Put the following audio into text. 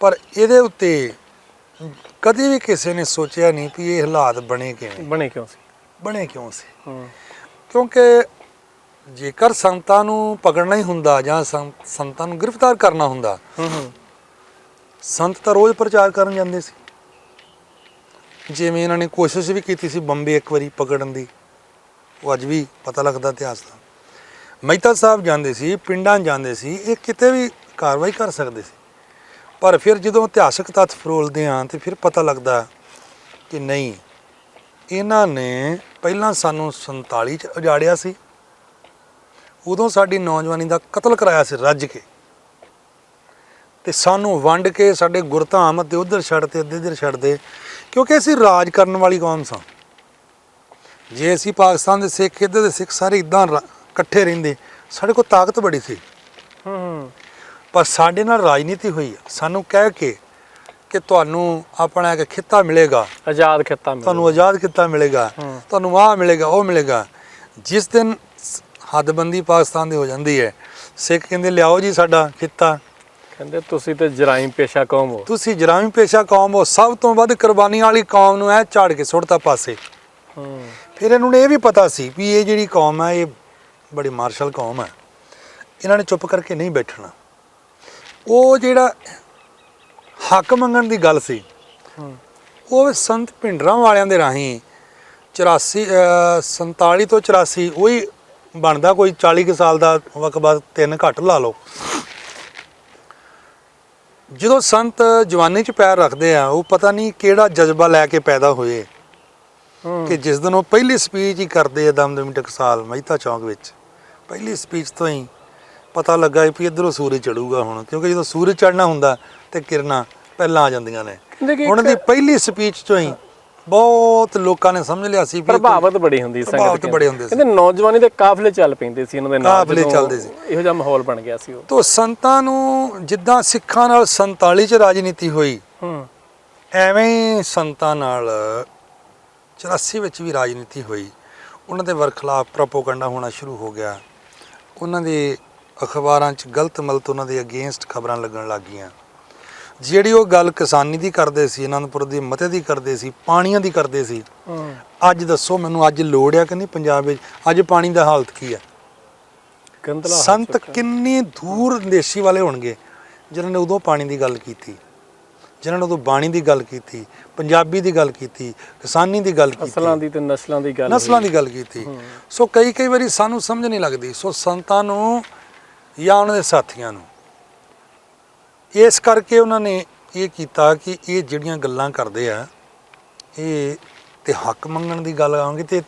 ਪਰ ਇਹਦੇ ਉੱਤੇ ਕਦੇ ਵੀ ਕਿਸੇ ਨੇ ਸੋਚਿਆ ਨਹੀਂ ਵੀ ਇਹ ਹਾਲਾਤ ਬਣੇ ਕਿਵੇਂ। ਬਣੇ ਕਿਉਂ ਸੀ? ਬਣੇ ਕਿਉਂ ਸੀ? ਕਿਉਂਕਿ ਜੇਕਰ ਸੰਤਾਂ ਨੂੰ ਪਕੜਨਾ ਹੀ ਹੁੰਦਾ ਜਾਂ ਸੰਤ- ਨੂੰ ਗ੍ਰਿਫਤਾਰ ਕਰਨਾ ਹੁੰਦਾ ਸੰਤ ਤਾਂ ਰੋਜ਼ ਪ੍ਰਚਾਰ ਕਰਨ ਜਾਂਦੇ ਸੀ। ਜਿਵੇਂ ਇਹਨਾਂ ਨੇ ਕੋਸ਼ਿਸ਼ ਵੀ ਕੀਤੀ ਸੀ ਬੰਬੇ ਇੱਕ ਵਾਰੀ ਪਕੜਨ ਦੀ ਉਹ ਅੱਜ ਵੀ ਪਤਾ ਲੱਗਦਾ ਇਤਿਹਾਸ ਦਾ। ਮਹਿਤਾ ਸਾਹਿਬ ਜਾਂਦੇ ਸੀ ਪਿੰਡਾਂ ਜਾਂਦੇ ਸੀ ਇਹ ਕਿਤੇ ਵੀ ਕਾਰਵਾਈ ਕਰ ਸਕਦੇ ਸੀ। ਪਰ ਫਿਰ ਜਦੋਂ ਇਤਿਹਾਸਕ ਤੱਥ ਫਰੋਲਦੇ ਆਂ ਤੇ ਫਿਰ ਪਤਾ ਲੱਗਦਾ ਕਿ ਨਹੀਂ, ਇਹਨਾਂ ਨੇ ਪਹਿਲਾਂ ਸਾਨੂੰ 47 ਚ ਉਜਾੜਿਆ ਸੀ। ਉਦੋਂ ਸਾਡੀ ਨੌਜਵਾਨੀ ਦਾ ਕਤਲ ਕਰਾਇਆ ਸੀ ਰੱਜ ਕੇ। ਤੇ ਸਾਨੂੰ ਵੰਡ ਕੇ ਸਾਡੇ ਗੁਰਧਾਮ ਤੇ ਉਧਰ ਛੱਡ ਤੇ ਅੱਧੇ ਇੱਧਰ ਛੱਡ ਦੇ, ਕਿਉਂਕਿ ਅਸੀਂ ਰਾਜ ਕਰਨ ਵਾਲੀ ਕੌਮ ਸਾਂ। ਜੇ ਅਸੀਂ ਪਾਕਿਸਤਾਨ ਦੇ ਸਿੱਖ, ਇੱਧਰ ਦੇ ਸਿੱਖ ਸਾਰੇ ਇਦਾਂ ਇਕੱਠੇ ਰਹਿੰਦੇ, ਸਾਡੇ ਕੋਲ ਤਾਕਤ ਬੜੀ ਸੀ। ਹੂੰ। ਪਰ ਸਾਡੇ ਨਾਲ ਰਾਜਨੀਤੀ ਹੋਈ ਆ। ਸਾਨੂੰ ਕਹਿ ਕੇ ਕਿ ਤੁਹਾਨੂੰ ਆਪਣਾ ਇੱਕ ਖਿੱਤਾ ਮਿਲੇਗਾ। ਆਜ਼ਾਦ ਖਿੱਤਾ ਮਿਲਿਆ। ਤੁਹਾਨੂੰ ਆਜ਼ਾਦ ਕਿੱਤਾ ਮਿਲੇਗਾ। ਤੁਹਾਨੂੰ ਆਹ ਮਿਲੇਗਾ ਉਹ ਮਿਲੇਗਾ। ਜਿਸ ਦਿਨ ਹੱਦਬੰਦੀ ਪਾਕਿਸਤਾਨ ਦੀ ਹੋ ਜਾਂਦੀ ਹੈ ਸਿੱਖ ਕਹਿੰਦੇ ਲਿਆਓ ਜੀ ਸਾਡਾ ਖਿੱਤਾ। ਕਹਿੰਦੇ ਤੁਸੀਂ ਤੇ ਜਰਾਇਮ ਪੇਸ਼ਾ ਕੌਮ ਹੋ। ਤੁਸੀਂ ਜਰਾਮੀ ਪੇਸ਼ਾ ਕੌਮ ਹੋ। ਸਭ ਤੋਂ ਵੱਧ ਕੁਰਬਾਨੀ ਵਾਲੀ ਕੌਮ ਨੂੰ ਐ ਝਾੜ ਕੇ ਸੁੱਟਤਾ ਪਾਸੇ। ਹੂੰ। ਫਿਰ ਇਹਨੂੰ ਇਹ ਵੀ ਪਤਾ ਸੀ ਵੀ ਇਹ ਜਿਹੜੀ ਕੌਮ ਹੈ ਇਹ ਬੜੀ ਮਾਰਸ਼ਲ ਕੌਮ ਹੈ। ਇਹਨਾਂ ਨੇ ਚੁੱਪ ਕਰਕੇ ਨਹੀਂ ਬੈਠਣਾ। ਉਹ ਜਿਹੜਾ ਹੱਕ ਮੰਗਣ ਦੀ ਗੱਲ ਸੀ ਉਹ ਸੰਤ ਭਿੰਡਰਾਂ ਵਾਲਿਆਂ ਦੇ ਰਾਹੀਂ 84 ਅਹ 47 ਤੋਂ 84 ਉਹੀ ਬਣਦਾ ਕੋਈ 40 ਕੁ ਸਾਲ ਦਾ ਵਕਤ ਬਾਅਦ ਤਿੰਨ ਘੱਟ ਲਾ ਲਓ। ਜਦੋਂ ਸੰਤ ਜਵਾਨੀ ਚ ਪੈਰ ਰੱਖਦੇ ਆ ਉਹ ਪਤਾ ਨਹੀਂ ਕਿਹੜਾ ਜਜ਼ਬਾ ਲੈ ਕੇ ਪੈਦਾ ਹੋਏ। ਕਿ ਜਿਸ ਦਿਨ ਉਹ ਪਹਿਲੀ ਸਪੀਚ ਹੀ ਕਰਦੇ ਆ ਦਮਦਮੀ ਟਕਸਾਲ ਮਹਿਤਾ ਚੌਂਕ ਵਿੱਚ। ਪਹਿਲੀ ਸਪੀਚ ਤੋਂ ਹੀ ਪਤਾ ਲੱਗਾ ਵੀ ਇਧਰੋਂ ਸੂਰਜ ਚੜੂਗਾ ਹੁਣ ਕਿਉਂਕਿ ਜਦੋਂ ਸੂਰਜ ਚੜਨਾ ਹੁੰਦਾ ਤੇ ਕਿਰਨਾਂ ਪਹਿਲਾਂ ਆ ਜਾਂਦੀਆਂ ਨੇ ਉਹਨਾਂ ਦੀ ਪਹਿਲੀ ਸਪੀਚ ਚੋਂ ਹੀ ਬਹੁਤ ਲੋਕਾਂ ਨੇ ਸਮਝ ਲਿਆ ਸੀ ਪ੍ਰਭਾਵਿਤ ਬੜੀ ਹੁੰਦੀ ਸੰਗਤ। ਬੜੇ ਹੁੰਦੇ ਸੀ। ਕਹਿੰਦੇ ਨੌਜਵਾਨੀ ਦੇ ਕਾਫਲੇ ਚੱਲ ਪੈਂਦੇ ਸੀ ਇਹਨਾਂ ਦੇ ਨਾਲ ਕਾਫਲੇ ਚੱਲਦੇ ਸੀ। ਇਹੋ ਜਿਹਾ ਮਾਹੌਲ ਬਣ ਗਿਆ ਸੀ ਉਹ ਤੋ ਸੰਤਾਂ ਨੂੰ ਜਿੱਦਾਂ ਸਿੱਖਾਂ ਨਾਲ 47 ਚ ਰਾਜਨੀਤੀ ਹੋਈ ਹੂੰ ਐਵੇਂ ਹੀ ਸੰਤਾਂ ਨਾਲ 84 ਵਿੱਚ ਵੀ ਰਾਜਨੀਤੀ ਹੋਈ ਉਹਨਾਂ ਦੇ ਵਰਖਲਾਫ ਪ੍ਰੋਪੋਗੰਡਾ ਹੋਣਾ ਸ਼ੁਰੂ ਹੋ ਗਿਆ ਉਹਨਾਂ ਦੇ ਅਖਬਾਰਾਂ 'ਚ ਗਲਤ ਮਲਤ ਉਹਨਾਂ ਦੇ ਅਗੇਂਸਟ ਖਬਰਾਂ ਲੱਗਣ ਲੱਗ ਗਈਆਂ ਜਿਹੜੀ ਉਹ ਗੱਲ ਕਿਸਾਨੀ ਦੀ ਕਰਦੇ ਸੀ ਅਨੰਦਪੁਰ ਦੀ ਮਤੇ ਦੀ ਕਰਦੇ ਸੀ ਪਾਣੀਆਂ ਦੀ ਕਰਦੇ ਸੀ ਅੱਜ ਦੱਸੋ ਮੈਨੂੰ ਅੱਜ ਲੋੜ ਆ ਕਿ ਨਹੀਂ ਪੰਜਾਬ ਵਿੱਚ ਅੱਜ ਪਾਣੀ ਦਾ ਹਾਲਤ ਕੀ ਆ ਸੰਤ। ਕਿੰਨੇ ਦੂਰ ਦੇਸ਼ੀ ਵਾਲੇ ਹੋਣਗੇ ਜਿਨ੍ਹਾਂ ਨੇ ਉਦੋਂ ਪਾਣੀ ਦੀ ਗੱਲ ਕੀਤੀ ਜਿਨ੍ਹਾਂ ਨੇ ਉਦੋਂ ਬਾਣੀ ਦੀ ਗੱਲ ਕੀਤੀ ਪੰਜਾਬੀ ਦੀ ਗੱਲ ਕੀਤੀ ਕਿਸਾਨੀ ਦੀ ਗੱਲ ਕੀਤੀ ਅਸਲਾਂ ਦੀ ਤੇ ਨਸਲਾਂ ਦੀ ਗੱਲ ਨਸਲਾਂ। ਦੀ ਗੱਲ ਕੀਤੀ। ਸੋ ਕਈ ਕਈ ਵਾਰੀ ਸਾਨੂੰ ਸਮਝ ਨਹੀਂ ਲੱਗਦੀ ਸੋ ਸੰਤਾਂ ਨੂੰ ਜਾਂ ਉਹਨਾਂ ਦੇ ਸਾਥੀਆਂ ਨੂੰ। ਇਸ ਕਰਕੇ ਉਹਨਾਂ ਨੇ ਇਹ ਕੀਤਾ ਕਿ ਇਹ ਜਿਹੜੀਆਂ ਗੱਲਾਂ ਕਰਦੇ ਆ, ਇਹ ਤੇ ਹੱਕ ਮੰਗਣ ਦੀ ਗੱਲ ਆਉਂਗੀ ਤੇ